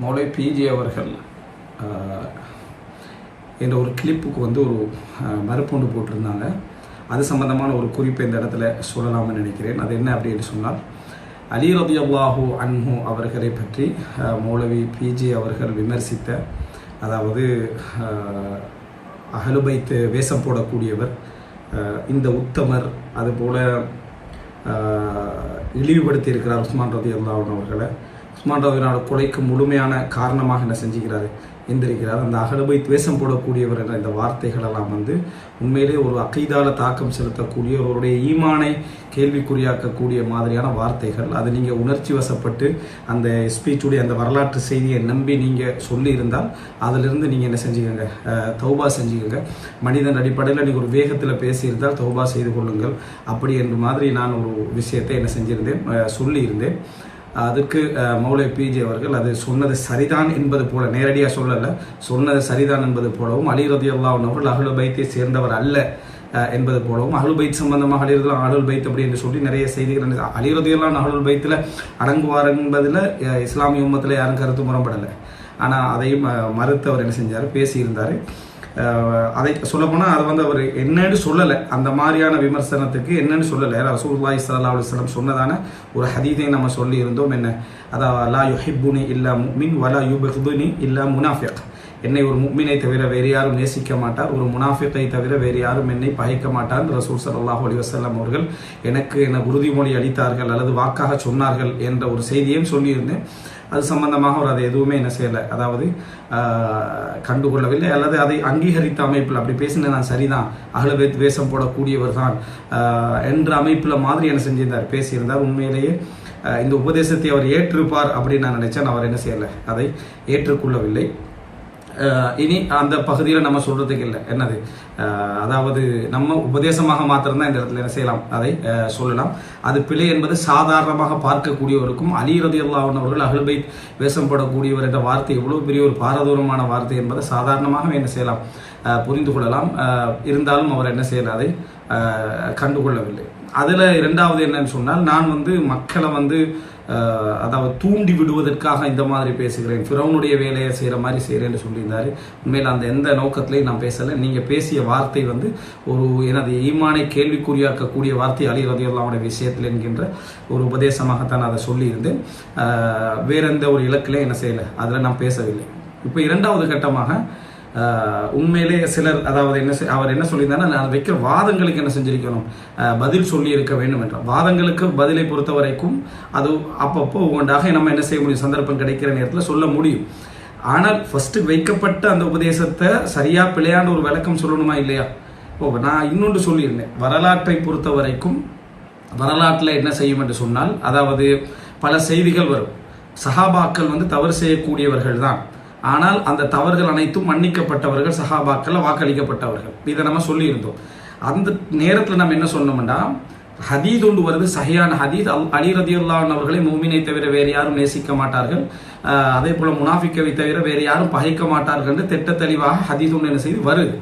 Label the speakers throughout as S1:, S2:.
S1: மௌலை PG அவர்கள் என்ற ஒரு கிளிப்புக்கு வந்து ஒரு ஆஹ், மறுப்புண்டு போட்டிருந்தாங்க. அது சம்பந்தமான ஒரு குறிப்பை இந்த இடத்துல சொல்லலாம்னு நினைக்கிறேன். அது என்ன அப்படின்னு சொன்னால் அலி ரதியல்லாஹு அன்ஹு அவர்களை பற்றி மௌலவி பிஜி அவர்கள் விமர்சித்த அதாவது அகலுபைத்து வேஷம் போடக்கூடியவர் இந்த உத்தமர் அதுபோல இழிவுபடுத்தி இருக்கிறார் உஸ்மான் ரதி அல்லாஹன் அவர்களை உஸ்மான் கொலைக்கு முழுமையான காரணமாக என்ன செஞ்சுக்கிறாரு? எந்திரிக்கிறார். அந்த அகலபை துவேஷம் போடக்கூடியவர் என்ற இந்த வார்த்தைகள் எல்லாம் வந்து உண்மையிலே ஒரு அகைதால தாக்கம் செலுத்தக்கூடிய ஒருவருடைய ஈமானை கேள்விக்குறியாக்கக்கூடிய மாதிரியான வார்த்தைகள். அது நீங்கள் உணர்ச்சி வசப்பட்டு அந்த ஸ்பீச்சுடைய அந்த வரலாற்று செய்தியை நம்பி நீங்கள் சொல்லியிருந்தால் அதிலிருந்து நீங்கள் என்ன செஞ்சுக்கோங்க? தௌபா செஞ்சுக்கோங்க. மனிதன் அடிப்படையில் நீங்கள் ஒரு வேகத்தில் பேசியிருந்தால் தௌபா செய்து கொள்ளுங்கள். அப்படி என்ற மாதிரி நான் ஒரு விஷயத்தை என்ன செஞ்சிருந்தேன் சொல்லியிருந்தேன். அதுக்கு மௌலை பிஜி அவர்கள் அது சொன்னது சரிதான் என்பது போல நேரடியாக சொல்லலை சொன்னது சரிதான் என்பது போலவும் அலி ரதி அவர்கள் அகலு பைத்தை சேர்ந்தவர் அல்ல என்பது போலவும் அகல் பைத் சம்பந்தமாக அலிரதுலாம் அகல் பைத் அப்படி என்று சொல்லி நிறைய செய்திகள் அலிரதியெல்லாம் அகல் பைத்தில் அடங்குவார் என்பதில் இஸ்லாமிய உம்மத்தில் யாரும் கருத்து முரம்படலை ஆனால் அதையும் மறுத்து அவர் என்ன செஞ்சார்? பேசியிருந்தார். அதை சொல்லப்போனால் அது வந்து அவர் என்னன்னு சொல்லலை. அந்த மாதிரியான விமர்சனத்துக்கு என்னன்னு சொல்லலை. ரசூலுல்லாஹி ஸல்லல்லாஹு அலுவலம் சொன்னதான ஒரு ஹதீதை நம்ம சொல்லியிருந்தோம் என்ன? அதாவது லா யுஹிப்புனி இல்லா முமின் வலா யுபுனி இல்லா முனாஃபிக். என்னை ஒரு முக்மினை தவிர வேறு யாரும் நேசிக்க மாட்டார். ஒரு முனாஃபிக்கை தவிர வேறு யாரும் என்னை பகைக்க மாட்டார் ரசூல் ஸல்லல்லாஹு அலைஹி வஸல்லம் அவர்கள் எனக்கு என்னை உறுதிமொழி அளித்தார்கள் அல்லது வாக்காக சொன்னார்கள் என்ற ஒரு செய்தியையும் சொல்லியிருந்தேன். அது சம்பந்தமாக அவர் அதை எதுவுமே என்ன செய்யலை. அதாவது கண்டுகொள்ளவில்லை. அல்லது அதை அங்கீகரித்த அமைப்பில் அப்படி பேசின நான் சரிதான் அகலவேத் வேஷம் போடக்கூடியவர் தான். என்ற அமைப்பில் மாதிரி என்ன செஞ்சிருந்தார்? பேசியிருந்தார். உண்மையிலேயே இந்த உபதேசத்தை அவர் ஏற்றிருப்பார் அப்படின்னு நான் நினச்சேன். அவர் என்ன செய்யலை? அதை ஏற்றுக்கொள்ளவில்லை. இனி அந்த பகுதியில் நம்ம சொல்கிறதுக்கு இல்லை. என்னது? அதாவது நம்ம உபதேசமாக மாத்திரம்தான் இந்த இடத்துல என்ன செய்யலாம்? அதை சொல்லலாம். அது பிழை என்பது சாதாரணமாக பார்க்கக்கூடியவருக்கும் அலி ரதி அவர்கள் அகல்பை வேஷம் என்ற வார்த்தை எவ்வளவு பெரிய ஒரு பாரதூரமான வார்த்தை என்பதை சாதாரணமாக என்ன செய்யலாம்? புரிந்து கொள்ளலாம். இருந்தாலும் அவர் என்ன செய்யல அதை கண்டுகொள்ளவில்லை. அதில் இரண்டாவது என்னன்னு சொன்னால் நான் வந்து மக்களை வந்து அதாவது தூண்டி விடுவதற்காக இந்த மாதிரி பேசுகிறேன். ஃபிரௌனுடைய வேலையை செய்கிற மாதிரி செய்கிறேன்னு சொல்லியிருந்தார். உண்மையில் அந்த எந்த நோக்கத்திலையும் நான் பேசலை. நீங்கள் பேசிய வார்த்தை வந்து ஒரு எனது ஈமானை கேள்விக்குறியாக்கக்கூடிய வார்த்தை அலி ரதியுல்லாவுடைய விஷயத்தில் என்கின்ற ஒரு உபதேசமாகத்தான் அதை சொல்லியிருந்தேன். வேற எந்த ஒரு இலக்கிலையும் என்ன செய்யலை? அதில் நான் பேசவில்லை. இப்போ இரண்டாவது கட்டமாக உண்மையிலே சிலர் அதாவது என்ன அவர் என்ன சொல்லியிருந்தாருன்னா நான் வைக்கிற வாதங்களுக்கு என்ன செஞ்சிருக்கணும்? பதில் சொல்லி இருக்க வேண்டும் என்றால் வாதங்களுக்கு பதிலை பொறுத்த வரைக்கும் அது அப்பப்போ உண்டாக நம்ம என்ன செய்ய முடியும்? சந்தர்ப்பம் கிடைக்கிற நேரத்தில் சொல்ல முடியும். ஆனால் ஃபஸ்ட்டு வைக்கப்பட்ட அந்த உபதேசத்தை சரியாக பிழையான ஒரு விளக்கம் சொல்லணுமா இல்லையா? ஓ நான் இன்னொன்று சொல்லியிருந்தேன். வரலாற்றை பொறுத்த வரைக்கும் வரலாற்றில் என்ன செய்யும் என்று சொன்னால் அதாவது பல செய்திகள் வரும். சஹாபாக்கள் வந்து தவறு செய்யக்கூடியவர்கள் தான். ஆனால் அந்த தவறுகள் அனைத்தும் மன்னிக்கப்பட்டவர்கள் சஹாபாக்கள் வாக்களிக்கப்பட்டவர்கள். இதை நம்ம சொல்லியிருந்தோம். அந்த நேரத்தில் நம்ம என்ன சொன்னோம்னா ஹதீத் ஒன்று வருது சஹியான ஹதீத். அல் அலி ரதியுல்லான் அவர்களை மூமினை தவிர வேறு யாரும் நேசிக்க மாட்டார்கள். அதே போல முனாஃபிக்கவை தவிர வேறு யாரும் பகைக்க மாட்டார்கள் என்று திட்ட தெளிவாக ஹதீத் ஒன்று என்ன செய்து வருது.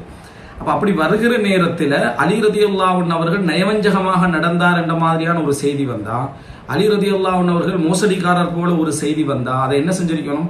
S1: அப்போ அப்படி வருகிற நேரத்தில் அலி ரதியுல்லாவுன் அவர்கள் நயவஞ்சகமாக நடந்தார் என்ற மாதிரியான ஒரு செய்தி வந்தால் அலி ரதியுல்லாவுன் அவர்கள் மோசடிக்காரர் போல ஒரு செய்தி வந்தால் அதை என்ன செஞ்சிருக்கணும்?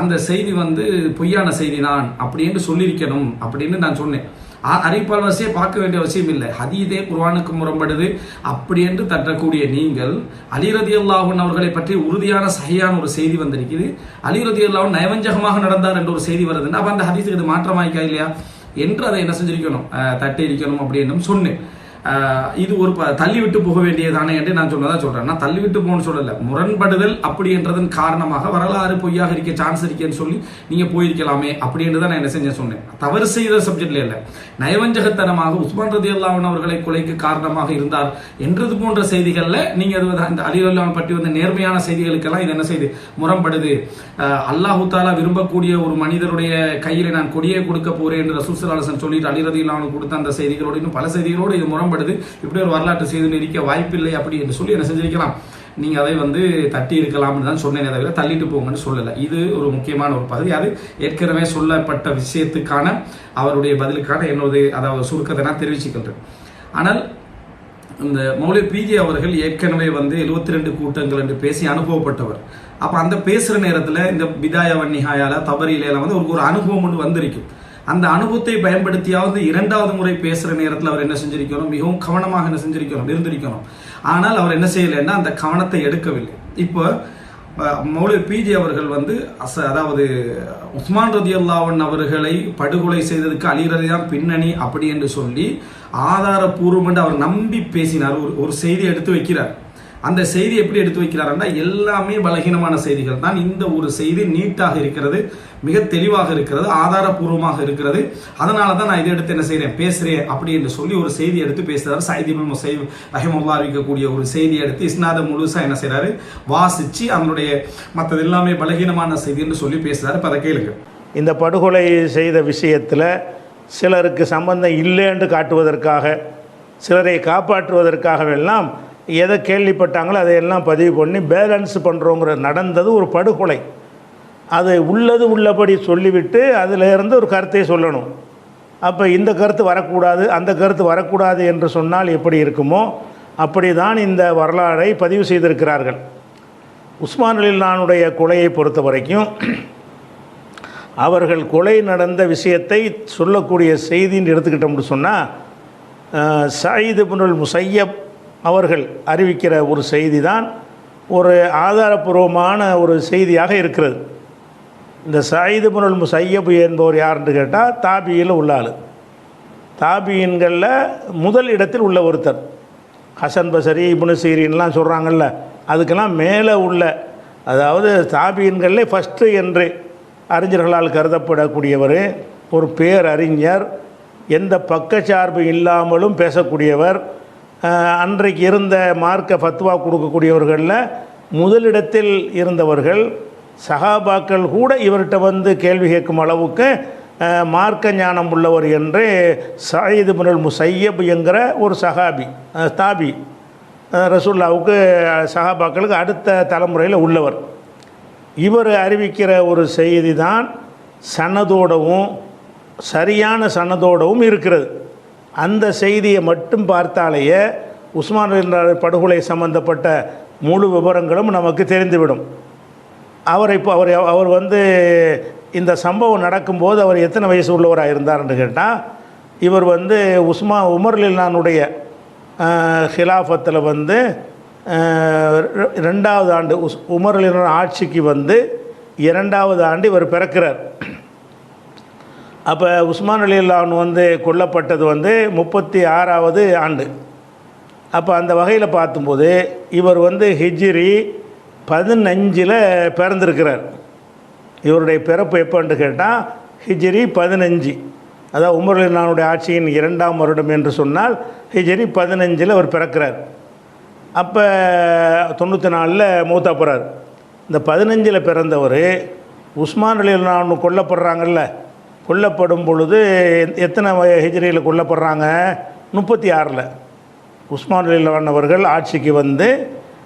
S1: அந்த செய்தி வந்து பொய்யான செய்தி தான் அப்படின்னு சொல்லியிருக்கணும் அப்படின்னு நான் சொன்னேன். அ- அறிவிப்பாளர்ஸே பார்க்க வேண்டிய அவசியம் இல்லை. ஹதீதே குர்வானுக்கு முரம்படுது அப்படி என்று தட்டக்கூடிய நீங்கள் அலிரதி அல்லாஹன் அவர்களை பற்றி உறுதியான சகையான ஒரு செய்தி வந்திருக்குது. அலிரதி அல்லாஹன் நயவஞ்சகமாக நடந்தார் என்ற ஒரு செய்தி வருதுன்னா அப்ப அந்த ஹதீஸுக்கு இது மாற்றமாயிக்கா இல்லையா? என்று அதை என்ன செஞ்சிருக்கணும் தட்டி இருக்கணும் அப்படின்னு சொன்னேன். இது ஒரு ப- தள்ளி விட்டு போக வேண்டியதானே என்று நான் சொன்னதான் சொல்றேன். நான் தள்ளி விட்டு போகணும்னு சொல்லலை. முரண்படுதல் அப்படி என்றதன் காரணமாக வரலாறு பொய்யாக இருக்க சான்ஸ் இருக்கேன்னு சொல்லி நீங்க போயிருக்கலாமே அப்படின்னு தான் நான் என்ன செஞ்சேன் சொன்னேன். தவறு செய்த சப்ஜெக்ட்ல இல்ல. நயவஞ்சகத்தனமாக உஸ்மான் ரதி அல்லாவன் அவர்களை கொலைக்கு காரணமாக இருந்தார் என்றது போன்ற செய்திகளில் நீங்க அது அந்த அலி அல்லாஹ் பற்றி வந்த நேர்மையான செய்திகளுக்கெல்லாம் இது என்ன செய்து? முரண்படுது. அல்லாஹு தாலா விரும்பக்கூடிய ஒரு மனிதருடைய கையில நான் கொடியே கொடுக்க போறேன் என்று ரசூசலாசன் சொல்லிட்டு அலி ரதி கொடுத்த அந்த செய்திகளோடு இன்னும் பல செய்திகளோடு இது முரண்படுது. இப்படி ஒரு வரலாற்று செய்தி இருக்க வாய்ப்பில்லை அப்படி என்று சொல்லி என்ன செஞ்சிருக்கலாம். நீங்கள் அதை வந்து தட்டி இருக்கலாம்னு தான் சொன்னேனே தவிர தள்ளிட்டு போங்கன்னு சொல்லலை. இது ஒரு முக்கியமான ஒரு பகுதி. அது ஏற்கனவே சொல்லப்பட்ட விஷயத்துக்கான அவருடைய பதிலுக்கான என்னுடைய அதாவது சுருக்கத்தை நான் தெரிவிச்சுக்கின்றேன். ஆனால் இந்த மௌலி பிஜி அவர்கள் ஏற்கனவே வந்து 72 ரெண்டு கூட்டங்கள் என்று பேசி அனுபவப்பட்டவர். அப்போ அந்த பேசுகிற நேரத்தில் இந்த பிதாயாவன் நிகாயால தபரியில வந்து ஒரு ஒரு அனுபவம் ஒன்று வந்திருக்கும். அந்த அனுபவத்தை பயன்படுத்தியாவது இரண்டாவது முறை பேசுகிற நேரத்தில் அவர் என்ன செஞ்சிருக்கணும்? மிகவும் கவனமாக என்ன செஞ்சிருக்கணும்? இருந்திருக்கணும். ஆனால் அவர் என்ன செய்யலைன்னா அந்த கவனத்தை எடுக்கவில்லை. இப்போ மௌலி பிஜி அவர்கள் வந்து அச அதாவது உஸ்மான் ரதி அல்லாவன் அவர்களை படுகொலை செய்ததுக்கு அழிகிறது தான் பின்னணி அப்படி என்று சொல்லி ஆதாரபூர்வம் என்று அவர் நம்பி பேசினார். ஒரு ஒரு செய்தி எடுத்து வைக்கிறார். அந்த செய்தி எப்படி எடுத்து வைக்கிறாருன்னா எல்லாமே பலகீனமான செய்திகள் தான். இந்த ஒரு செய்தி நீட்டாக இருக்கிறது மிக தெளிவாக இருக்கிறது ஆதாரபூர்வமாக இருக்கிறது. அதனால தான் நான் இதை எடுத்து என்ன செய்கிறேன் பேசுகிறேன் அப்படி என்று சொல்லி ஒரு செய்தி எடுத்து பேசுகிறார் சைதிபுல் முசைப் ரஹிமுல்லா அறிவிக்கக்கூடிய ஒரு செய்தி எடுத்து இஸ்னாத முழுசாக என்ன செய்கிறாரு வாசித்து அதனுடைய மற்றது எல்லாமே பலகீனமான செய்தி என்று சொல்லி பேசுகிறாரு இப்போ அதை கேளுங்க.
S2: இந்த படுகொலை செய்த விஷயத்தில் சிலருக்கு சம்பந்தம் இல்லைன்னு காட்டுவதற்காக சிலரை காப்பாற்றுவதற்காகவெல்லாம் எதை கேள்விப்பட்டாங்களோ அதையெல்லாம் பதிவு பண்ணி பேலன்ஸ் பண்ணுறோங்கிற நடந்தது ஒரு படுகொலை. அது உள்ளது உள்ளபடி சொல்லிவிட்டு அதிலிருந்து ஒரு கருத்தை சொல்லணும். அப்போ இந்த கருத்து வரக்கூடாது அந்த கருத்து வரக்கூடாது என்று சொன்னால் எப்படி இருக்குமோ அப்படி தான் இந்த வரலாறை பதிவு செய்திருக்கிறார்கள். உஸ்மான் அலில்லானுடைய கொலையை பொறுத்த வரைக்கும் அவர்கள் கொலை நடந்த விஷயத்தை சொல்லக்கூடிய செய்தின்னு எடுத்துக்கிட்டோம்னு சொன்னால் சயீது புனுல் முசையப் அவர்கள் அறிவிக்கிற ஒரு செய்தி தான் ஒரு ஆதாரபூர்வமான ஒரு செய்தியாக இருக்கிறது. இந்த சயீது புனுல் சையபு என்பவர் யாருன்னு கேட்டால் தாபியில் உள்ள ஆள். தாபியின்களில் முதல் இடத்தில் உள்ள ஒருத்தர். ஹசன் பசரி இபுனு சீரின்லாம் சொல்கிறாங்கல்ல அதுக்கெல்லாம் மேலே உள்ள அதாவது தாபியன்களே ஃபஸ்ட்டு என்று அறிஞர்களால் கருதப்படக்கூடியவர் ஒரு பேரறிஞர் எந்த பக்கச்சார்பு இல்லாமலும் பேசக்கூடியவர் அன்றைக்கு இருந்த மார்க்க ஃபத்வா கொடுக்கக்கூடியவர்களில் முதலிடத்தில் இருந்தவர்கள் சகாபாக்கள் கூட இவர்கிட்ட வந்து கேள்வி கேட்கும் அளவுக்கு மார்க்க ஞானம் உள்ளவர் என்று சாயிது முனல் முசையப் என்கிற ஒரு சஹாபி தாபி ரசூல்லாவுக்கு சஹாபாக்களுக்கு அடுத்த தலைமுறையில் உள்ளவர். இவர் அறிவிக்கிற ஒரு செய்தி தான் சனதோடவும் சரியான சனதோடவும் இருக்கிறது. அந்த செய்தியை மட்டும் பார்த்தாலேயே உஸ்மான் படுகொலை சம்பந்தப்பட்ட முழு விவரங்களும் நமக்கு தெரிந்துவிடும். அவர் இப்போ அவர் அவர் வந்து இந்த சம்பவம் நடக்கும்போது அவர் எத்தனை வயசு உள்ளவராக இருந்தார்னு கேட்டால் இவர் வந்து உஸ்மா உமர் லில்லானுடைய ஹிலாஃபத்தில் வந்து ரெண்டாவது ஆண்டு உஸ் உமர் லில்லான் ஆட்சிக்கு வந்து இரண்டாவது ஆண்டு இவர் பிறக்கிறார். அப்போ உஸ்மான் அலில்லான் வந்து கொல்லப்பட்டது வந்து முப்பத்தி ஆறாவது ஆண்டு. அப்போ அந்த வகையில் பார்த்தும்போது இவர் வந்து ஹிஜ்ரி பதினஞ்சில் பிறந்திருக்கிறார். இவருடைய பிறப்பு எப்போன்னு கேட்டால் ஹிஜ்ரி பதினஞ்சு. அதாவது உமர் அலில்லானுடைய ஆட்சியின் இரண்டாம் வருடம் என்று சொன்னால் ஹிஜ்ரி பதினஞ்சில் அவர் பிறக்கிறார். அப்போ தொண்ணூற்றி நாலில் மூத்தா போகிறார் இந்த பதினஞ்சில் பிறந்தவர் உஸ்மான் அலில்லான் கொல்லப்படுறாங்கல்ல. கொல்லப்படும் பொழுது எத்தனை ஹிஜ்ரியில் கொல்லப்படுறாங்க? முப்பத்தி ஆறில். உஸ்மான் அலிலவன் அவர்கள் ஆட்சிக்கு வந்து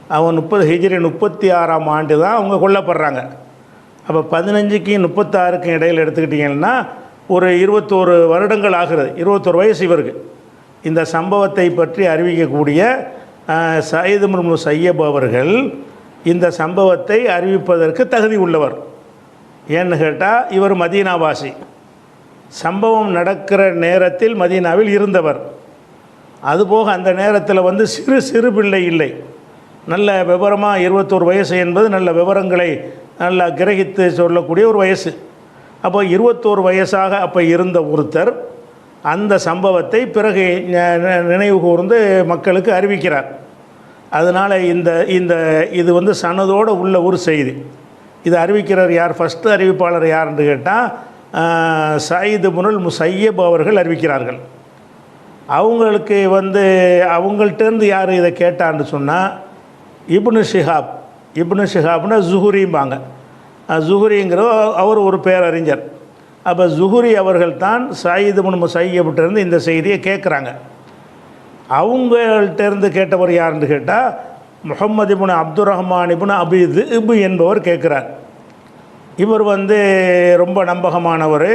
S2: அவன் முப்பது ஹிஜ்ரி முப்பத்தி ஆறாம் ஆண்டு தான் அவங்க கொல்லப்படுறாங்க. அப்போ பதினஞ்சுக்கும் முப்பத்தாறுக்கும் இடையில் எடுத்துக்கிட்டிங்கன்னா ஒரு இருபத்தோரு வருடங்கள் ஆகிறது. இருபத்தோரு வயசு இவருக்கு. இந்த சம்பவத்தை பற்றி அறிவிக்கக்கூடிய அஹ், சயீது முர்மு சையப் அவர்கள் இந்த சம்பவத்தை அறிவிப்பதற்கு தகுதி உள்ளவர். ஏன்னு கேட்டால் இவர் மதீனாவாசி. சம்பவம் நடக்கிற நேரத்தில் மதீனாவில் இருந்தவர். அதுபோக அந்த நேரத்தில் வந்து சிறு சிறு பிள்ளை இல்லை. நல்ல விவரமாக இருபத்தோரு வயசு என்பது நல்ல விவரங்களை நல்லா கிரகித்து சொல்லக்கூடிய ஒரு வயசு. அப்போ இருபத்தோரு வயசாக அப்போ இருந்த ஒருத்தர் அந்த சம்பவத்தை பிறகு நினைவு கூர்ந்து மக்களுக்கு அறிவிக்கிறார். அதனால் இந்த இந்த இது வந்து சனதோடு உள்ள ஒரு செய்தி. இது அறிவிக்கிறவர் யார்? ஃபஸ்ட்டு அறிவிப்பாளர் யாருன்னு கேட்டால் சயீது முனல் முசையப் அவர்கள் அறிவிக்கிறார்கள். அவங்களுக்கு வந்து அவங்கள்ட்டேருந்து யார் இதை கேட்டான்னு சொன்னால் இப்னு ஷிஹாப். இப்னு ஷிஹாப்னா ஜுஹுரிம்பாங்க. அஹ் ஜுஹுரிங்கிற அவர் ஒரு பேரறிஞர். அப்போ ஜுஹுரி அவர்கள் தான் சாயிது முன் முசையப்டிருந்து இந்த செய்தியை கேட்குறாங்க அவங்கள்ட்டேருந்து கேட்டவர் யாருன்னு கேட்டால் முகமது இபுன் அப்துல் ரஹ்மான் இபுன் அபி இபு என்பவர் கேட்குறார் இவர் வந்து ரொம்ப நம்பகமானவர்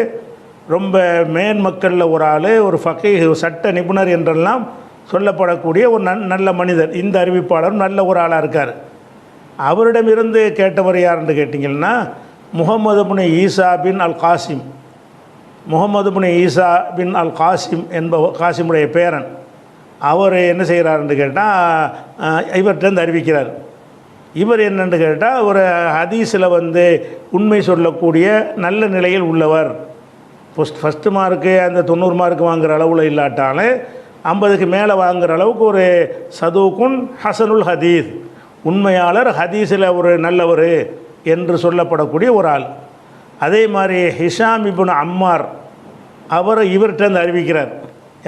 S2: ரொம்ப மேன்மக்களில் ஒரு ஆள் ஒரு ஃபக்கை சட்ட நிபுணர் என்றெல்லாம் சொல்லப்படக்கூடிய ஒரு நன் நல்ல மனிதர். இந்த அறிவிப்பாளரும் நல்ல ஒரு ஆளாக இருக்கார். அவரிடமிருந்து கேட்டவர் யாருன்னு கேட்டிங்கன்னா முகமது பின் ஈசா பின் அல் காசிம். முகமது பின் ஈசா பின் அல் காசிம் என்பவர் காசிமுடைய பேரன். அவர் என்ன செய்கிறாருன்னு கேட்டால் இவர்கிட்டருந்து அறிவிக்கிறார். இவர் என்னென்னு கேட்டால் ஒரு ஹதீஸில் வந்து உண்மை சொல்லக்கூடிய நல்ல நிலையில் உள்ளவர். ஃபஸ்ட் ஃபஸ்ட்டு மார்க்கு அந்த தொண்ணூறு மார்க் வாங்குற அளவில் இல்லாட்டாலும் ஐம்பதுக்கு மேலே வாங்குகிற அளவுக்கு ஒரு சதுக்குன் ஹசனுல் ஹதீஸ். உண்மையாளர் ஹதீஸில் ஒரு நல்லவர் என்று சொல்லப்படக்கூடிய ஒரு ஆள். அதே மாதிரி ஹிஷாம் இபுன் அம்மார் அவர் இவர்கிட்டருந்து அறிவிக்கிறார்.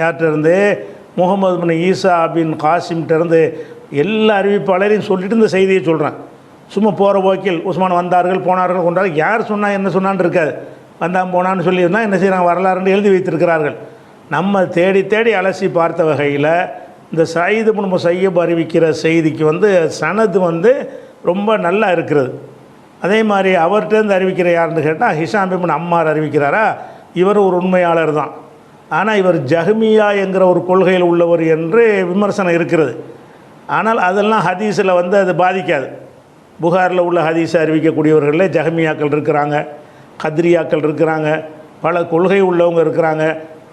S2: யார்கிட்டருந்து முகமது பின் ஈசா பின் காசிம்கிட்டருந்து எல்லா அறிவிப்பாளரையும் சொல்லிட்டு இந்த செய்தியை சொல்கிறேன் சும்மா போகிற போக்கில் உஸ்மான் வந்தார்கள் போனார்கள் கொண்டார்கள். யார் சொன்னால் என்ன சொன்னான்னு இருக்காது. வந்தான் போனான்னு சொல்லியிருந்தால் என்ன செய்கிறாங்க வரலாறுன்னு எழுதி வைத்திருக்கிறார்கள். நம்ம தேடி தேடி அலசி பார்த்த வகையில் இந்த சயீது பின் சையப் அறிவிக்கிற செய்திக்கு வந்து சனது வந்து ரொம்ப நல்லா இருக்கிறது. அதே மாதிரி அவர்கிட்டருந்து அறிவிக்கிற யாருன்னு கேட்டால் ஹிஷாம் பிபின் அம்மார் அறிவிக்கிறாரா? இவர் ஒரு உண்மையாளர் தான். ஆனால் இவர் ஜஹ்மியா என்கிற ஒரு கொள்கையில் உள்ளவர் என்று விமர்சனம் இருக்கிறது. ஆனால் அதெல்லாம் ஹதீஸில் வந்து அது பாதிக்காது. புகாரில் உள்ள ஹதீஸை அறிவிக்கக்கூடியவர்களில் ஜஹமியாக்கள் இருக்கிறாங்க கத்ரியாக்கள் இருக்கிறாங்க பல கொள்கை உள்ளவங்க இருக்கிறாங்க.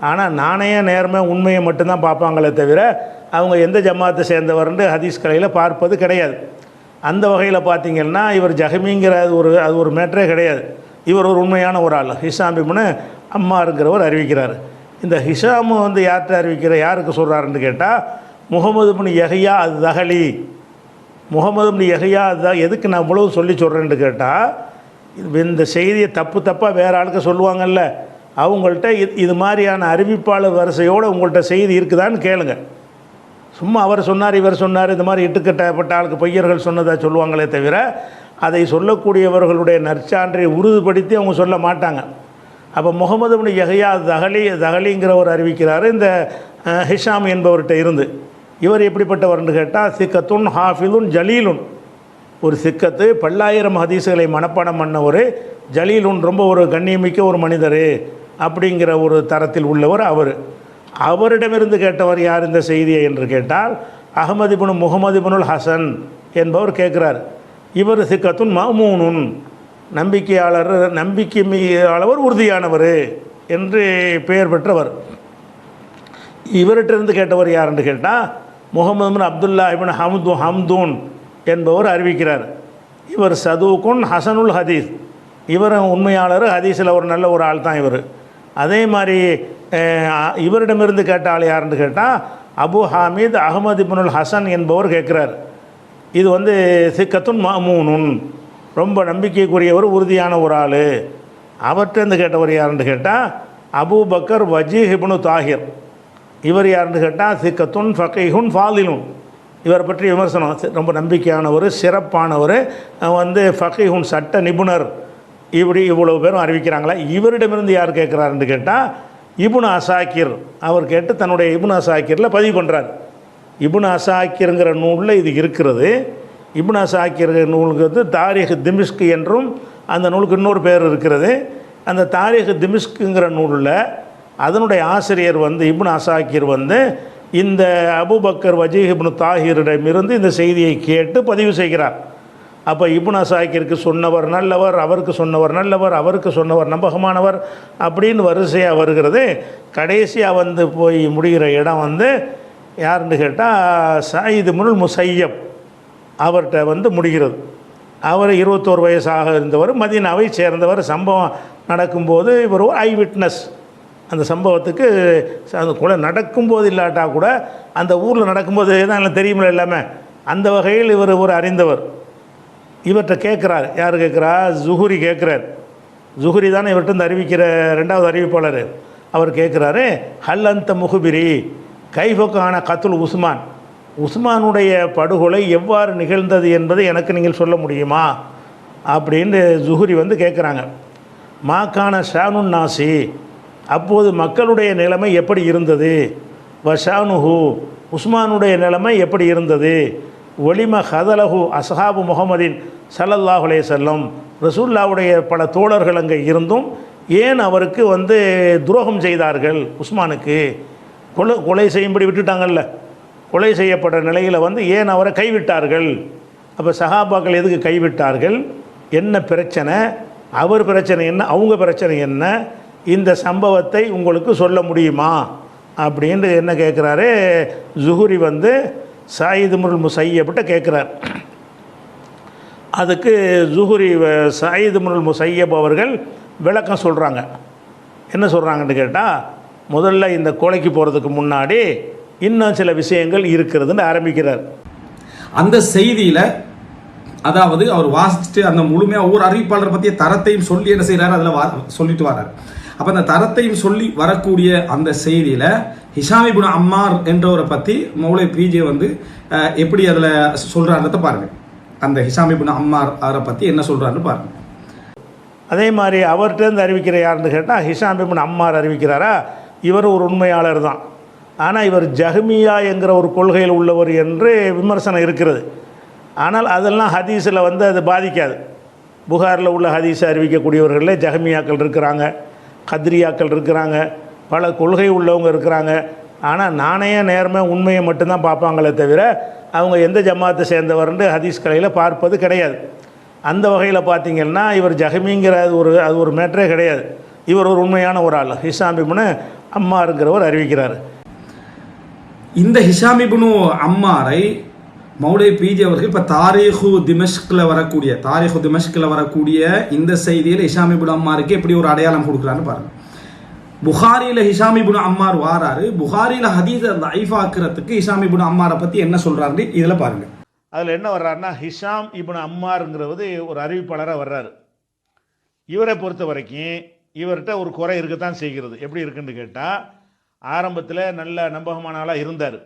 S2: ஆனால் நாணய நேர்மை உண்மையை மட்டும்தான் பார்ப்பாங்களே தவிர அவங்க எந்த ஜமாத்தை சேர்ந்தவர்னு ஹதீஸ் கலையில் பார்ப்பது கிடையாது. அந்த வகையில் பார்த்தீங்கன்னா இவர் ஜஹமிங்கிற அது ஒரு அது ஒரு மேட்டரே கிடையாது. இவர் ஒரு உண்மையான ஒரு ஆள். ஹிசாமிம்னு இப்னு அம்மாருங்கிறவர் அறிவிக்கிறார். இந்த ஹிஷாமு வந்து யார்கிட்ட அறிவிக்கிற யாருக்கு சொல்கிறாருன்னு கேட்டால் முகமது பின் எஹையா அது தகலி முகமது பின் எஹையா அதுதான் எதுக்கு நான் இவ்வளவு சொல்லி சொல்கிறேன்னு கேட்டால் இந்த செய்தியை தப்பு தப்பாக வேறு ஆளுக்கு சொல்லுவாங்கல்ல அவங்கள்ட்ட இது இது மாதிரியான அறிவிப்பாளர் வரிசையோடு உங்கள்கிட்ட செய்தி இருக்குதான்னு கேளுங்க. சும்மா அவர் சொன்னார் இவர் சொன்னார் இந்த மாதிரி இட்டுக்கட்டப்பட்ட ஆளுக்கு பொய்யர்கள் சொன்னதாக சொல்லுவாங்களே தவிர அதை சொல்லக்கூடியவர்களுடைய நற்சான்றை உறுதிப்படுத்தி அவங்க சொல்ல மாட்டாங்க. அப்போ முகமது பின் யஹ்யா தகலி தகலிங்கிறவர் அறிவிக்கிறார் இந்த ஹிஷாம் என்பவர்கிட்ட இருந்து. இவர் எப்படிப்பட்டவர்னு கேட்டால் சிக்கத்துன் ஹாஃபிலுன் ஜலீலுன். ஒரு சிக்கத்து பல்லாயிரம் ஹதீஸுகளை மனப்பாடம் பண்ண ஒரு ஜலீலுன் ரொம்ப ஒரு கண்ணியமிக்க ஒரு மனிதர் அப்படிங்கிற ஒரு தரத்தில் உள்ளவர் அவர். அவரிடமிருந்து கேட்டவர் யார் இந்த செய்தியை என்று கேட்டால் அகமது இப்னு முகமது ஹசன் என்பவர் கேட்குறார். இவர் சிக்கத்துன் மமூனுன் நம்பிக்கையாளர் நம்பிக்கை அளவர் உறுதியானவர் என்று பெயர் பெற்றவர். இவர்கிட்ட இருந்து கேட்டவர் யாருன்னு கேட்டால் Muhammad Abdullah ibn Hamdu Hamdun என்பவர் அறிவிக்கிறார். இவர் சதுவுக்குன் ஹசனுல் ஹதீஸ். இவர் உண்மையாளர் ஹதீஸில் ஒரு நல்ல ஒரு ஆள் தான் இவர். அதே மாதிரி இவரிடமிருந்து கேட்ட ஆள் யாருன்னு கேட்டால் அபு ஹாமித் அகமது இபுனுல் ஹசன் என்பவர் கேட்குறார். இது வந்து சிக்கத்துன் மாமூனுன் ரொம்ப நம்பிக்கைக்குரியவர் உறுதியான ஒரு ஆள். அவர்கிட்டருந்து கேட்டவர் யாருன்னு கேட்டால் அபூ பக்கர் வஜீஹ் இபுனு தாஹிர். இவர் யாருன்னு கேட்டால் சிக்கத்துன் ஃபக்கைஹுன் ஃபாலிலுன். இவரை பற்றி விமர்சனம். ரொம்ப நம்பிக்கையானவர் சிறப்பானவர் வந்து ஃபக்கைஹுன் சட்ட நிபுணர். இப்படி இவ்வளோ பேரும் அறிவிக்கிறாங்களா? இவரிடமிருந்து யார் கேட்குறாருன்னு கேட்டால் இபுன் அசாக்கிர். அவர் கேட்டு தன்னுடைய இபுன் அசாக்கிரில் பதிவு பண்ணுறார் இபுன் அசாக்கிருங்கிற நூலில் இது இருக்கிறது. இபுன் அசாக்கிர் நூலுக்கு வந்து தாரிக் திமிஸ்க் என்றும் அந்த நூலுக்கு இன்னொரு பேர் இருக்கிறது. அந்த தாரிக் திமிஸ்குங்கிற நூலில் அதனுடைய ஆசிரியர் வந்து இப்னு அசாக்கிர் வந்து இந்த அபுபக்கர் வஜீஹ் இப்னு தாஹிரிடமிருந்து இந்த செய்தியை கேட்டு பதிவு செய்கிறார். அப்போ இப்னு அசாக்கிற்கு சொன்னவர் நல்லவர் அவருக்கு சொன்னவர் நல்லவர் அவருக்கு சொன்னவர் நம்பகமானவர் அப்படின்னு வரிசையாக வருகிறது. கடைசியாக வந்து போய் முடிகிற இடம் வந்து யாருன்னு கேட்டால் சாயிது முருள் முசையப் அவர்கிட்ட வந்து முடிகிறது. அவர் இருபத்தோரு வயசாக இருந்தவர் மதினாவை சேர்ந்தவர். சம்பவம் நடக்கும்போது இவர் ஒரு ஐ விட்னஸ். அந்த சம்பவத்துக்கு ச- அந்த கொலை நடக்கும்போது இல்லாட்டா கூட அந்த ஊரில் நடக்கும்போது தான் எல்லாம் தெரியுமில்ல எல்லாமே. அந்த வகையில் இவர் ஒரு அறிந்தவர். இவர்கிட்ட கேட்குறார். யார் கேட்குறா ஜுஹுரி கேட்குறார். ஜுஹுரி தானே இவர்கிட்ட இந்த அறிவிக்கிற ரெண்டாவது அறிவிப்பாளர். அவர் கேட்குறாரு ஹல் அந்த முகுபிரி கைஃபக்கான கத்துல் உஸ்மான்? உஸ்மானுடைய படுகொலை எவ்வாறு நிகழ்ந்தது என்பதை எனக்கு நீங்கள் சொல்ல முடியுமா? அப்படின்னு ஜுஹுரி வந்து கேட்குறாங்க. மாக்கான ஷானுன் நாசி? அப்போது மக்களுடைய நிலைமை எப்படி இருந்தது? வஷானுஹு உஸ்மானுடைய நிலைமை எப்படி இருந்தது? ஒளிம ஹதலஹு அசஹாபு முகமதின் சல்லல்லாஹுலே செல்லம் ரசூல்லாவுடைய பல தோழர்கள் அங்கே இருந்தும் ஏன் அவருக்கு வந்து துரோகம் செய்தார்கள் உஸ்மானுக்கு? கொலை கொலை செய்யும்படி விட்டுட்டாங்கல்ல. கொலை செய்யப்பட்ட நிலையில் வந்து ஏன் அவரை கைவிட்டார்கள்? அப்போ சஹாபாக்கள் எதுக்கு கைவிட்டார்கள்? என்ன பிரச்சனை? அவர் பிரச்சனை என்ன? அவங்க பிரச்சனை என்ன? இந்த சம்பவத்தை உங்களுக்கு சொல்ல முடியுமா? அப்படின்ட்டு என்ன கேட்குறாரு ஜுஹுரி வந்து சாயிது முருள் முசையப்பட்ட கேட்குறார் அதுக்கு ஜுஹுரி வ- சாயிது முருள் முசையப் அவர்கள் விளக்கம் சொல்கிறாங்க என்ன சொல்கிறாங்கன்னு கேட்டால் முதல்ல இந்த கொலைக்கு போகிறதுக்கு முன்னாடி இன்னும் சில விஷயங்கள் இருக்கிறதுன்னு ஆரம்பிக்கிறார்.
S1: அந்த செய்தியில் அதாவது அவர் வாசிச்சுட்டு அந்த முழுமையாக ஒவ்வொரு அறிவிப்பாளர் பற்றிய தரத்தையும் சொல்லி என்ன செய்கிறார் அதில் வா- சொல்லிட்டு வர்றார். அப்ப அந்த தரத்தையும் சொல்லி வரக்கூடிய அந்த செய்தியில ஹிஷாமி குண அம்மார் என்றவரை பத்தி மௌலை பிஜே வந்து எப்படி அதுல சொல்றாருன்றத பாருங்க. அந்த ஹிஷாமி குண அம்மார் அவரை பத்தி என்ன சொல்றாருன்னு பாருங்க.
S2: அதே மாதிரி அவர்கிட்டருந்து அறிவிக்கிற யாருன்னு கேட்டால் ஹிஷாமிபுன் அம்மார் அறிவிக்கிறாரா? இவர் ஒரு உண்மையாளர் தான். ஆனால் இவர் ஜஹ்மியா என்கிற ஒரு கொள்கையில் உள்ளவர் என்று விமர்சனம் இருக்கிறது. ஆனால் அதெல்லாம் ஹதீஸில் வந்து அது பாதிக்காது. புகாரில் உள்ள ஹதீஸை அறிவிக்கக்கூடியவர்களில் ஜஹ்மியாக்கள் இருக்கிறாங்க. கத்ரியாக்கள் இருக்கிறாங்க பல கொள்கை உள்ளவங்க இருக்கிறாங்க. ஆனால் நாணய நேர்மை உண்மையை மட்டும்தான் பார்ப்பாங்களே தவிர அவங்க எந்த ஜமாத்தை சேர்ந்தவர்னு ஹதீஸ் கலையில் பார்ப்பது கிடையாது. அந்த வகையில் பார்த்திங்கன்னா இவர் ஜஹமிங்கிற அது ஒரு அது ஒரு மேட்டரே கிடையாது. இவர் ஒரு உண்மையான ஒரு ஆள். ஹிஷாம் அம்மாருங்கிறவர் அறிவிக்கிறார்.
S1: இந்த ஹிஷாம் அம்மாரை மௌலை பிஜி அவர்கள் இப்போ தாரீஹு திமஷ்கில் வரக்கூடிய தாரீஹு திமஷ்கில் வரக்கூடிய இந்த செய்தியில் ஹிஷாம் அம்மாருக்கு எப்படி ஒரு அடையாளம் கொடுக்குறான்னு பாருங்கள் புகாரியில் ஹிஷாமிபுன் அம்மார் வாராரு. புகாரியில் ஹதீஸை அந்த ஐஃபாக்குறதுக்கு இப்னு அம்மாரை பற்றி என்ன சொல்கிறாருன்னு இதில் பாருங்கள்
S2: அதில் என்ன வர்றாருன்னா ஹிஷாம் இபுன் அம்மாருங்கிறது ஒரு அறிவிப்பாளராக வர்றாரு. இவரை பொறுத்த வரைக்கும் இவர்கிட்ட ஒரு குறை இருக்கத்தான் செய்கிறது. எப்படி இருக்குன்னு கேட்டால் ஆரம்பத்தில் நல்ல நம்பகமான ஆளாக இருந்தார்.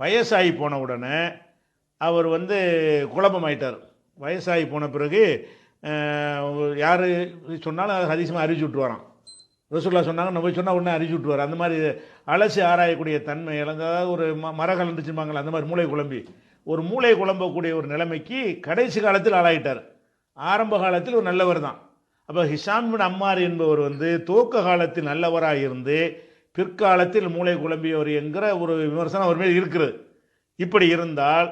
S2: வயசாகி போன உடனே அவர் வந்து குழப்பமாயிட்டார். வயசாகி போன பிறகு யார் சொன்னாலும் அது ஹதீசமாக அறிவிச்சு விட்டுவாராம் ரசூல்லா சொன்னாங்க நம்ம போய் சொன்னால் உடனே அறிவிச்சு விட்டுவார் அந்த மாதிரி அலசி ஆராயக்கூடிய தன்மை அதாவது ஒரு ம மர கலந்துச்சுப்பாங்களே அந்த மாதிரி மூளை குழம்பி. ஒரு மூளை குழம்பக்கூடிய ஒரு நிலைமைக்கு கடைசி காலத்தில் ஆளாயிட்டார். ஆரம்ப காலத்தில் ஒரு நல்லவர் தான். அப்போ ஹிஷாம் பின் அம்மார் என்பவர் வந்து துவக்க காலத்தில் நல்லவராக இருந்து பிற்காலத்தில் மூளை குழம்பியவர் என்கிற ஒரு விமர்சனம் அவர் மேல் இருக்கிறது. இப்படி இருந்தால்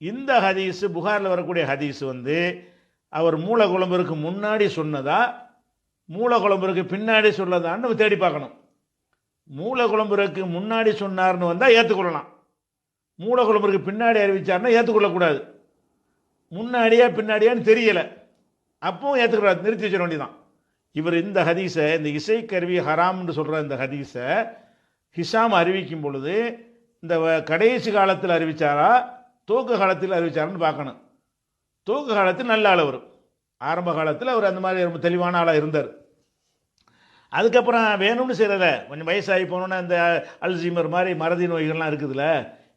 S2: இந்த ஹதீஸு புகாரில் வரக்கூடிய ஹதீஸ் வந்து அவர் மூலகுழம்பருக்கு முன்னாடி சொன்னதா மூலகுழம்பருக்கு பின்னாடி சொல்லதான்னு நம்ம தேடி பார்க்கணும். மூலகுழம்பருக்கு முன்னாடி சொன்னார்னு வந்தால் ஏற்றுக்கொள்ளலாம் மூலகுழம்பருக்கு பின்னாடி அறிவித்தார்னா ஏற்றுக்கொள்ளக்கூடாது முன்னாடியா பின்னாடியான்னு தெரியலை. அப்பவும் ஏற்றுக்கூடாது நிறுத்தி வச்சிட வேண்டியதான் இவர் இந்த ஹதீஸை இந்த இசைக்கருவி ஹராம்னு சொல்கிற இந்த ஹதீஸை ஹிஷாம் அறிவிக்கும் பொழுது இந்த வ- கடைசி காலத்தில் அறிவித்தாரா துவக்க காலத்தில் அறிவிச்சாரான்னு பார்க்கணும். துவக்க காலத்தில் நல்ல ஆள் வரும் ஆரம்ப காலத்தில் அவர் அந்த மாதிரி ரொம்ப தெளிவான ஆளாக இருந்தார். அதுக்கப்புறம் வேணும்னு செய்கிறத கொஞ்சம் வயசாகி போனோன்னே அந்த அல்சீமர் மாதிரி மறதி நோய்கள்லாம் இருக்குதுல்ல.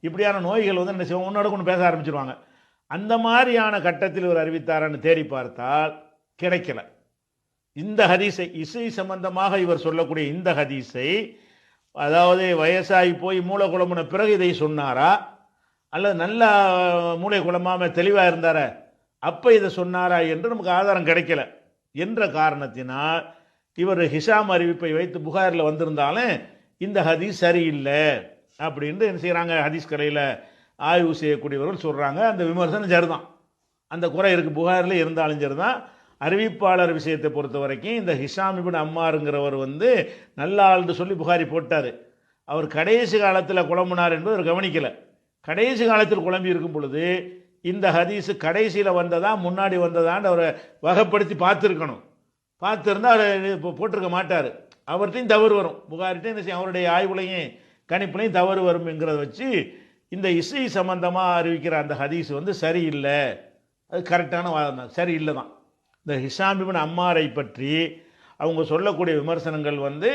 S2: இப்படியான நோய்கள் வந்து என்ன செய்வோம் ஒன்றோட கொண்டு பேச ஆரம்பிச்சிருவாங்க. அந்த மாதிரியான கட்டத்தில் இவர் அறிவித்தாரான்னு தேடி பார்த்தால் கிடைக்கல. இந்த ஹதீஸை இசை சம்பந்தமாக இவர் சொல்லக்கூடிய இந்த ஹதீஸை அதாவது வயசாகி போய் மூளை குழம்புன பிறகு இதை சொன்னாரா? அல்லது நல்ல மூளை குழம்பாம தெளிவாக இருந்தாரா அப்போ இதை சொன்னாரா என்று நமக்கு ஆதாரம் கிடைக்கல. என்ற காரணத்தினால் இவர் ஹிஷாம் அறிவிப்பை வைத்து புகாரில் வந்திருந்தாலும் இந்த ஹதீஸ் சரியில்லை அப்படின்ட்டு என்ன செய்கிறாங்க ஹதீஸ் கடையில் ஆய்வு செய்யக்கூடியவர்கள் சொல்கிறாங்க அந்த விமர்சனம் சரிதான். அந்த குறை இருக்குது புகாரில் இருந்தாலும் சரிதான். அறிவிப்பாளர் விஷயத்தை பொறுத்த வரைக்கும் இந்த ஹிஷாம் இபின் அம்மாருங்கிறவர் வந்து நல்ல ஆள்னு சொல்லி புகாரி போட்டார். அவர் கடைசி காலத்தில் குழம்புனார் என்பது அவர் கவனிக்கலை. கடைசி காலத்தில் குழம்பி இருக்கும் பொழுது இந்த ஹதீஸு கடைசியில் வந்ததா முன்னாடி வந்ததான்னு அவரை வகைப்படுத்தி பார்த்துருக்கணும். பார்த்துருந்தா அவர் இப்போ போட்டிருக்க மாட்டார். அவர்கிட்டையும் தவறு வரும். புகார்கிட்டையும் என்ன செய்யும் அவருடைய ஆய்வுலையும் கணிப்புலையும் தவறு வரும்ங்கிறத வச்சு இந்த இசை சம்பந்தமாக அறிவிக்கிற அந்த ஹதீஸ் வந்து சரியில்லை. அது கரெக்டான வாதம் தான் சரியில்லை தான் இந்த ஹிஷாமிபின் அம்மாரை பற்றி அவங்க சொல்லக்கூடிய விமர்சனங்கள் வந்து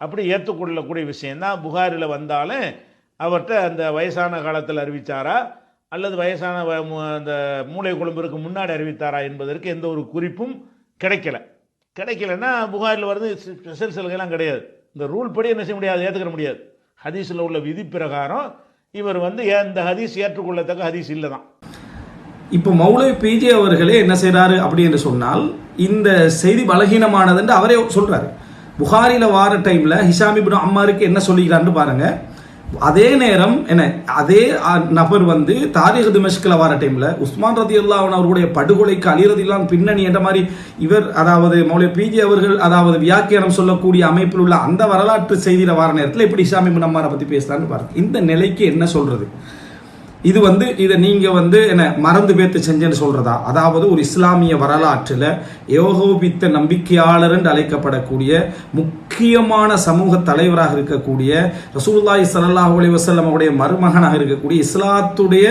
S2: அப்படி ஏற்றுக்கொள்ளக்கூடிய விஷயந்தான் புகாரில் வந்தாலும் அவர்கிட்ட அந்த வயசான காலத்தில் அறிவித்தாரா அல்லது வயசான வ- அந்த மூளை குழம்பிற்கு முன்னாடி அறிவித்தாரா என்பதற்கு எந்த ஒரு குறிப்பும் கிடைக்கல. கிடைக்கலன்னா புகாரில் வருது ஸ்பெஷல் சலுகைலாம் கிடையாது. இந்த ரூல் படி என்ன செய்ய முடியாது ஏற்றுக்கிற முடியாது. ஹதீஸில் உள்ள விதி பிரகாரம் இவர் வந்து இந்த ஹதீஸ் ஏற்றுக்கொள்ளத்தக்க ஹதீஸ் இல்லை தான்
S1: இப்போ மௌலை பிஜே அவர்களே என்ன செய்கிறாரு அப்படி என்று சொன்னால் இந்த செய்தி பலகீனமானதுன்னு அவரே சொல்கிறாரு புகாரில வார டைமில் ஹிஷாம் அம்மாருக்கு என்ன சொல்லிக்கிறான்னு பாருங்கள் அதே நேரம் என்ன அதே நபர் வந்து தாரிக திமஷ்கில் வர டைமில் உஸ்மான் ரதி அவர்களுடைய படுகொலைக்கு அலி பின்னணி என்ற மாதிரி இவர் அதாவது மௌலிய பிஜி அவர்கள் அதாவது வியாக்கியானம் சொல்லக்கூடிய அமைப்பில் உள்ள அந்த வரலாற்று செய்தியில் வர நேரத்தில் இப்படி இஷாமி முன்னம்மாரை பற்றி பேசுகிறான்னு பாருங்க. இந்த நிலைக்கு என்ன சொல்கிறது இது வந்து இதை நீங்க வந்து என்ன மறந்து பேத்து செஞ்சேன்னு சொல்றதா? அதாவது ஒரு இஸ்லாமிய வரலாற்றில் ஏகோபித்த நம்பிக்கையாளர் என்று அழைக்கப்படக்கூடிய முக்கியமான சமூக தலைவராக இருக்கக்கூடிய ரசூல்லாய் ஸல்லல்லாஹு அலி வசல்லம் அவருடைய மருமகனாக இருக்கக்கூடிய இஸ்லாத்துடைய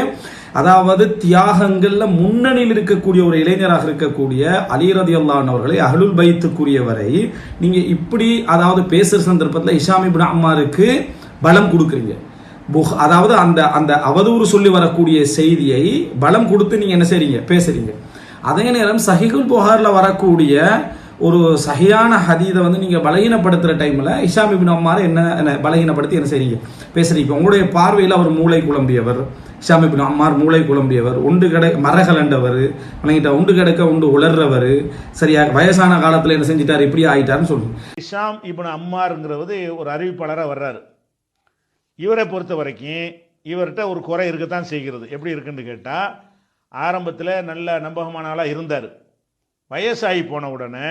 S1: அதாவது தியாகங்கள்ல முன்னணியில் இருக்கக்கூடிய ஒரு இளைஞராக இருக்கக்கூடிய அலிரதி ரதியல்லான் அவர்களை அஹ்லுல் பைத்துக்குரியவரை நீங்கள் இப்படி அதாவது பேசுகிற சந்தர்ப்பத்தில் இஷாமி இப்னு அம்மாருக்கு பலம் கொடுக்குறீங்க. புக் அதாவது அந்த அந்த அவதூறு சொல்லி வரக்கூடிய செய்தியை பலம் கொடுத்து நீங்கள் என்ன செய்றீங்க? பேசுகிறீங்க அதே நேரம் சஹிகுல் புகாரில் வரக்கூடிய ஒரு சஹியான ஹதீதை வந்து நீங்கள் பலகீனப்படுத்துகிற டைமில் இஷாம் இபின் என்ன என்ன பலகீனப்படுத்தி என்ன செய்றீங்க? பேசுறீங்க. இப்போ உங்களுடைய பார்வையில் அவர் மூளை குழம்பியவர். இஷாம் இபின் அம்மார் மூளை குழம்பியவர். உண்டு கடை மரகலண்டவர் வணங்கிட்ட உண்டு கிடக்க உண்டு உளர்றவர். சரியா வயசான காலத்தில் என்ன செஞ்சிட்டார்? இப்படி ஆகிட்டாருன்னு சொல்லுங்க
S2: இஷாம் இபின் அம்மாருங்கிறது ஒரு அறிவிப்பாளராக வர்றாரு. இவரை பொறுத்த வரைக்கும் இவர்கிட்ட ஒரு குறை இருக்கத்தான் செய்கிறது. எப்படி இருக்குன்னு கேட்டால் ஆரம்பத்தில் நல்ல நம்பகமான ஆளாக இருந்தார். வயசாகி போன உடனே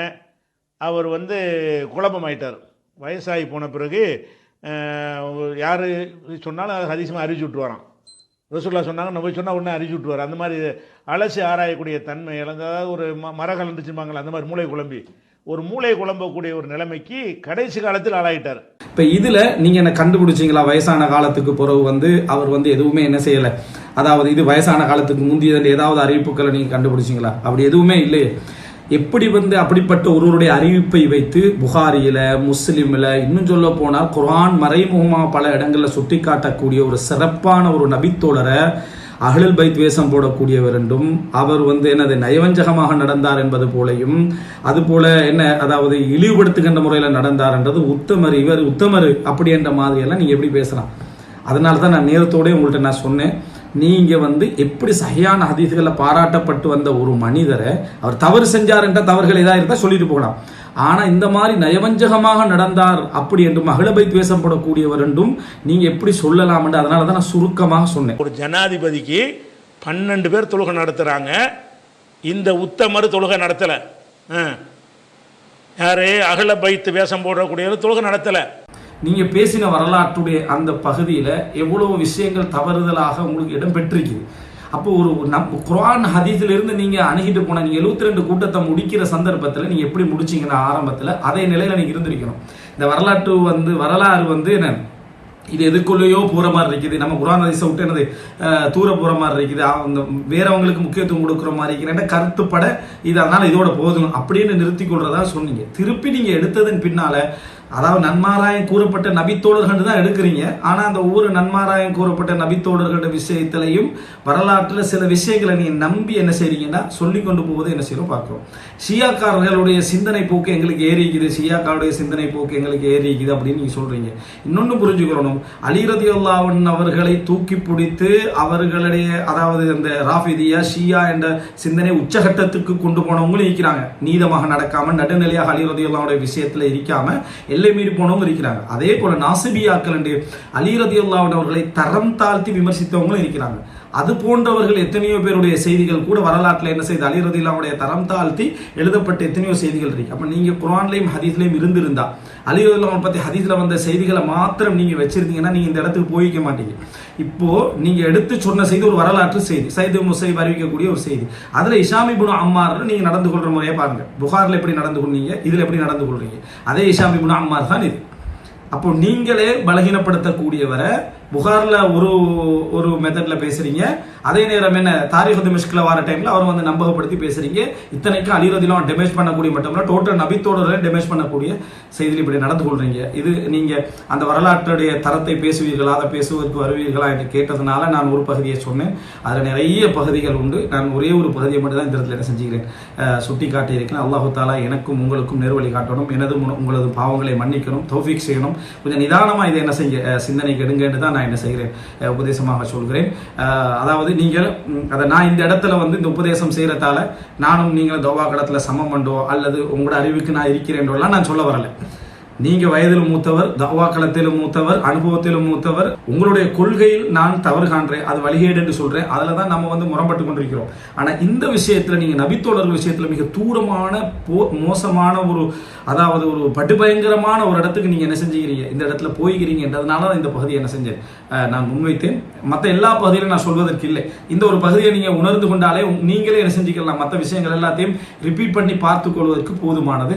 S2: அவர் வந்து குழப்பமாயிட்டார். வயசாகி போன பிறகு யார் சொன்னாலும் அது ஹதீசமாக அறிவிச்சு விட்டுருவாராம். ரசூல்லா சொன்னாங்க நம்ம போய் சொன்னால் உடனே அறிவிச்சு விட்டுருவார். அந்த மாதிரி அலசி ஆராயக்கூடிய தன்மை இழந்த ஒரு ம மரங்கள் இருந்துச்சுப்பாங்களே அந்த மாதிரி மூளை குழம்பி. ஒரு மூளை குழம்பக்கூடிய ஒரு நிலைமைக்கு கடைசி காலத்தில் ஆளாயிட்டார்.
S1: இப்ப இதுல நீங்க என்ன கண்டுபிடிச்சீங்களா? வயசான காலத்துக்கு பிறகு வந்து அவர் வந்து எதுவுமே என்ன செய்யல. அதாவது இது வயசான காலத்துக்கு முந்தியதில் ஏதாவது அறிவிப்புகளை நீங்க கண்டுபிடிச்சீங்களா? அப்படி எதுவுமே இல்லையே. எப்படி வந்து அப்படிப்பட்ட ஒருவருடைய அறிவிப்பை வைத்து புகாரியில முஸ்லீமில் இன்னும் சொல்ல போனால் குரான் மறைமுகமாக பல இடங்களில் சுட்டி காட்டக்கூடிய ஒரு சிறப்பான ஒரு நபித்தோழரை அகழில் பை துவேஷம் போடக்கூடியவர் என்றும் அவர் வந்து என்னது நயவஞ்சகமாக நடந்தார் என்பது போலையும் அதுபோல என்ன அதாவது இழிவுபடுத்துகின்ற முறையில் நடந்தார் என்றது உத்தமர் இவர் உத்தமர் அப்படி என்ற மாதிரியெல்லாம் நீங்கள் நீங்க எப்படி பேசலாம்? அதனால தான் நான் நேரத்தோடய உங்கள்கிட்ட நான் சொன்னேன். நீங்கள் வந்து எப்படி சகையான ஹதீஸ்களில் பாராட்டப்பட்டு வந்த ஒரு மனிதரை அவர் தவறு செஞ்சார் என்ற தவறுகள் ஏதாவது இருந்தால் சொல்லிட்டு போகலாம். ஆனா இந்த மாதிரி நயவஞ்சகமாக நடந்தார் அப்படி என்று மகளபைத் வேஷம் போடக்கூடியவர் என்றும் நீங்க எப்படி சொல்லலாம் என்று அதனால தான் நான் சுருக்கமாக சொன்னேன்.
S2: ஒரு ஜனாதிபதிக்கு பன்னெண்டு பேர் தொழுகை நடத்துகிறாங்க இந்த உத்தமர் தொழுகை நடத்தலை. யாரு? அகல பைத்து வேஷம் போடக்கூடியவர் தொழுகை நடத்தலை.
S1: நீங்க பேசின வரலாற்றுடைய அந்த பகுதியில எவ்வளவு விஷயங்கள் தவறுதலாக உங்களுக்கு இடம் பெற்றிருக்குது. அப்போ ஒரு நம் குரான் ஹதீஸ்ல இருந்து நீங்க அணுகிட்டு போன நீங்க 72 ரெண்டு கூட்டத்தை முடிக்கிற சந்தர்ப்பத்துல நீங்க எப்படி முடிச்சீங்கன்னா ஆரம்பத்துல அதே நிலையில நீங்க இருந்திருக்கணும். இந்த வரலாற்று வந்து வரலாறு வந்து என்ன? இது எதுக்குள்ளேயோ போகிற மாதிரி இருக்குது. நம்ம குரான் ஹதீஸை விட்டு என்னது தூர போகிற மாதிரி இருக்குது. அந்த வேறவங்களுக்கு முக்கியத்துவம் கொடுக்குற மாதிரி இருக்கிற கருத்துப்பட இது அதனால் இதோட போதும் அப்படின்னு நிறுத்தி கொள்றதா சொன்னீங்க. திருப்பி நீங்கள் எடுத்ததன் பின்னால அதாவது நன்மாராயம் கூறப்பட்ட நபித்தோழர்கள் தான் எடுக்கிறீங்க. ஆனால் அந்த ஒவ்வொரு நன்மாராயம் கூறப்பட்ட நபித்தோழர்களோட விஷயத்திலையும் வரலாற்றில் சில விஷயங்களை நீங்கள் நம்பி என்ன செய்றீங்கன்னா சொல்லி கொண்டு போவது என்ன செய்யறோம் பார்க்குறோம். ஷியாக்காரர்களுடைய சிந்தனை போக்கு எங்களுக்கு ஏறிக்குது ஷியாக்காருடைய சிந்தனை போக்கு எங்களுக்கு ஏறிக்குது அப்படின்னு நீங்கள் சொல்கிறீங்க இன்னொன்று புரிஞ்சுக்கிறோம் அலிரதி அல்லாவன் அவர்களை தூக்கி பிடித்து அவர்களுடைய அதாவது அந்த ராஃபிதியா ஷியா என்ற சிந்தனை உச்சகட்டத்துக்கு கொண்டு போனவங்களும் இருக்கிறாங்க. நீதமாக நடக்காமல் நடுநிலையாக அலிரதி அல்லாவுடைய இருக்காமல் இருக்காம எல்லை மீறி போனவங்க இருக்கிறாங்க. அதே போல நாசிபியாக்கள் என்று அலி ரதியுல்லாவின் அவர்களை தரம் தாழ்த்தி விமர்சித்தவங்களும் இருக்கிறாங்க. அது போன்றவர்கள் எத்தனையோ பேருடைய செய்திகள் கூட வரலாற்றில் என்ன செய்து அலிரதில்லாவுடைய தரம் தாழ்த்தி எழுதப்பட்ட எத்தனையோ செய்திகள் இருக்கு. அப்போ நீங்கள் குரான்லையும் ஹதீஸ்லையும் இருந்திருந்தா அலி ரதியுல்லாவை பத்தி வந்த செய்திகளை மாத்திரம் நீங்கள் வச்சிருந்தீங்கன்னா நீங்கள் இந்த இடத்துக்கு போய்க்க மாட்டீங்க. இப்போது நீங்கள் எடுத்து சொன்ன செய்தி ஒரு வரலாற்று செய்தி. சைது முசைப் அறிவிக்கக்கூடிய ஒரு செய்தி. அதில் இஷாமி குணம் அம்மார் நீங்கள் நடந்து கொள்கிற முறையை பாருங்கள் புகாரில் எப்படி நடந்து கொண்டீங்க இதில் எப்படி நடந்து கொள்றீங்க. அதே இஷாமி புனு அம்மார் தான் இது. அப்போ நீங்களே பலகீனப்படுத்தக்கூடியவரை புகாரில் ஒரு ஒரு மெத்தடில் பேசுகிறீங்க அதே நேரம் என்ன தாரிஃபு மிஷ்கில் வர டைமில் அவர் வந்து நம்பகப்படுத்தி பேசுறீங்க. இத்தனைக்கும் அலிரதிலாம் டேமேஜ் பண்ணக்கூடிய மட்டும் டோட்டல் நபித்தோட டேமேஜ் பண்ணக்கூடிய செய்தியில் இப்படி நடந்து கொள்கிறீங்க இது நீங்கள் அந்த வரலாற்றுடைய தரத்தை பேசுவீர்களா அதை பேசுவதற்கு வருவீர்களா என்று கேட்டதுனால நான் ஒரு பகுதியை சொன்னேன். அதில் நிறைய பகுதிகள் உண்டு. நான் ஒரே ஒரு பகுதியை மட்டும் தான் இந்த இடத்துல என்ன செஞ்சுக்கிறேன். சுட்டி காட்டியிருக்கேன் அல்லாஹு தாலா எனக்கும் உங்களுக்கும் நேர்வழி காட்டணும். எனது உங்களது பாவங்களை மன்னிக்கணும் தௌஃபிக் செய்யணும். கொஞ்சம் நிதானமாக இதை என்ன செய்ய சிந்தனை கெடுங்கன்னு எடுங்கன்னு தான் நான் என்ன செய்கிறேன்? உபதேசமாக சொல்கிறேன். அதாவது நீங்கள் அதை நான் இந்த இடத்துல வந்து இந்த உபதேசம் செய்யறதால நானும் நீங்களும் தோவா கடத்துல சமம் பண்ணோ அல்லது உங்களோட அறிவுக்கு நான் இருக்கிறேன்றலாம் நான் சொல்ல வரலை. நீங்க வயதிலும் மூத்தவர் தவா களத்திலும் மூத்தவர் அனுபவத்திலும் மூத்தவர் உங்களுடைய கொள்கையில் நான் தவறு காண்றேன் அது வழிகேடு என்று சொல்றேன் அதில் தான் நம்ம வந்து முரண்பட்டு கொண்டிருக்கிறோம். ஆனால் இந்த விஷயத்தில் நீங்கள் நபித்தோழர் விஷயத்தில் மிக தூரமான போ மோசமான ஒரு அதாவது ஒரு படுபயங்கரமான ஒரு இடத்துக்கு நீங்கள் என்ன செஞ்சுக்கிறீங்க? இந்த இடத்துல போய்கிறீங்கன்றதுனால தான் இந்த பகுதியை என்ன செஞ்சேன். நான் முன்வைத்தேன். மற்ற எல்லா பகுதியிலும் நான் சொல்வதற்கு இல்லை. இந்த ஒரு பகுதியை நீங்கள் உணர்ந்து கொண்டாலே நீங்களே என்ன செஞ்சுக்கலாம்? மற்ற விஷயங்கள் எல்லாத்தையும் ரிப்பீட் பண்ணி பார்த்து கொள்வதற்கு போதுமானது.